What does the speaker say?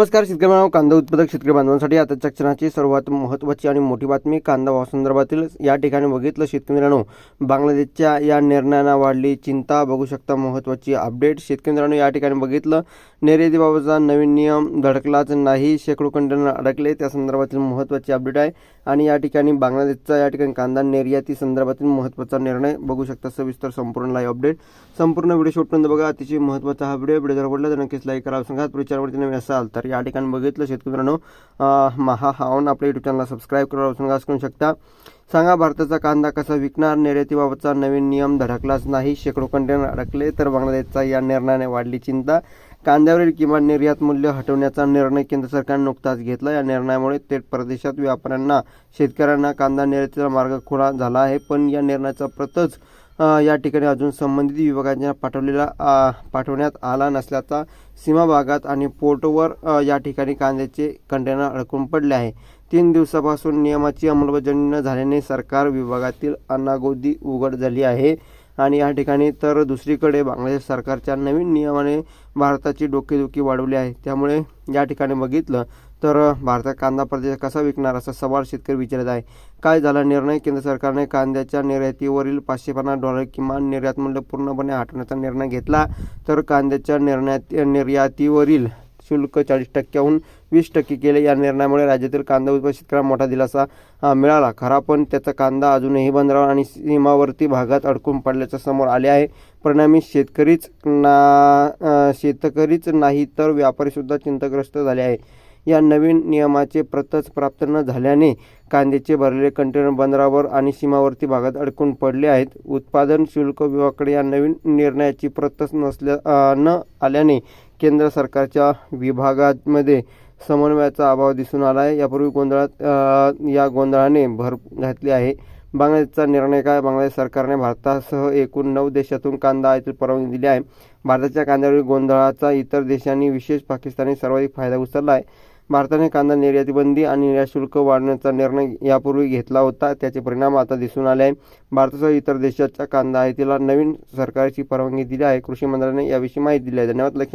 नमस्कार शेतकरी बांधव कांदा उत्पादक शेतकरी बांधवांसाठी आताच्या क्षणाची सर्वात महत्त्वाची आणि मोठी बातमी कांदा भावासंदर्भातील या ठिकाणी बघितलं. शेतकरी मित्रांनो बांगलादेशच्या या निर्णयानं वाढली चिंता बघू शकता महत्त्वाची अपडेट. शेतकरी मित्रांनो या ठिकाणी बघितलं निर्यातीबाबतचा नवीन नियम धडकलाच नाही शेकडो कंटेनर अडकले त्या संदर्भातील महत्त्वाची अपडेट आहे. आणि या ठिकाणी बांगलादेशचा या ठिकाणी कांदा निर्याती संदर्भातील महत्त्वाचा निर्णय बघू शकता सविस्तर संपूर्ण लाईव्ह अपडेट संपूर्ण व्हिडिओ शेवटपर्यंत बघा अतिशय महत्त्वाचा हा व्हिडिओ व्हिडिओ जर आवडला तर नक्कीच लाईक करा. संघात प्रचारवरती नवीन असाल तर या ठिकाणी बघितलं. शेतकरी मित्रांनो महा हावन आपल्या युट्यूब चॅनलला सबस्क्राईब करा सांगा करू शकता. सांगा भारताचा कांदा कसा विकणार? निर्यातीबाबतचा नवीन नियम धडकलाच नाही. शेकडो कंटेनर अडकले तर बांगलादेशचा या निर्णयाने वाढली चिंता. कांद्यावरील किमान निर्यात मूल्य हटवण्याचा निर्णय केंद्र सरकारने नुकताच घेतला. या निर्णयामुळे थेट परदेशात व्यापाऱ्यांना शेतकऱ्यांना कांदा निर्यातीचा मार्ग खुला झाला आहे. पण या निर्णयाचा प्रतच या ठिकाणी अजून संबंधित विभागांना पाठवलेला पाठवण्यात आला नसल्याचा सीमा भागात आणि पोर्टवर या ठिकाणी कांद्याचे कंटेनर अडकून पडले आहे. तीन दिवसापासून नियमाची अंमलबजावणी न झाल्याने सरकार विभागातील अनागोदी उघड झाली आहे. आणि या ठिकाणी तर दुसरीकडे बांगलादेश सरकारच्या नवीन नियमाने भारताची डोकेदुखी वाढवली आहे. त्यामुळे या ठिकाणी बघितलं तर भारतात कांदा प्रदेश कसा विकणार असा सवाल शेतकरी विचारत आहे. काय झाला? निर्णय केंद्र सरकारने कांद्याच्या निर्यातीवरील पाचशे पन्नास डॉलर किमान निर्यात मूल्य पूर्णपणे हटवण्याचा निर्णय घेतला. तर कांद्याच्या निर्णयात निर्यातीवरील शुल्क चाळीस टक्क्याहून वीस टक्के केले. या निर्णयामुळे राज्यातील कांदा उत्पादक शेतकऱ्यांना मोठा दिलासा मिळाला. खरा पण त्याचा कांदा अजूनही बंदरावर आणि सीमावर्ती भागात अडकून पडल्याचं समोर आले आहे. परिणामी शेतकरीच ना शेतकरीच नाही तर व्यापारीसुद्धा चिंताग्रस्त झाले आहे. या नवीन नियमाचे प्रतच प्राप्त न झाल्याने कांद्याचे भरलेले कंटेनर बंदरावर आणि सीमावर्ती भागात अडकून पडले आहेत. उत्पादन शुल्क विभागाकडे या नवीन निर्णयाची प्रतच नसल्या न आल्याने केंद्र सरकारच्या विभागामध्ये समन्वयाचा अभाव दिसून आला आहे. यापूर्वी गोंधळात या गोंधळाने भर घातली आहे. बांगलादेशचा निर्णय काय? बांगलादेश सरकारने भारतासह एकूण नऊ देशातून कांदा आयातीला परवानगी दिली आहे. भारताच्या कांद्यावरील गोंधळाचा इतर देशांनी विशेष पाकिस्तानी सर्वाधिक फायदा उचलला आहे. भारताने कांदा निर्यातबंदी आणि निर्यात शुल्क वाढवण्याचा निर्णय यापूर्वी घेतला होता. त्याचे परिणाम आता दिसून आले आहे भारतासह इतर देशाच्या कांदा आयातीला नवीन सरकारची परवानगी दिली आहे. कृषी मंत्र्याने याविषयी माहिती दिली आहे. धन्यवाद. लक्ष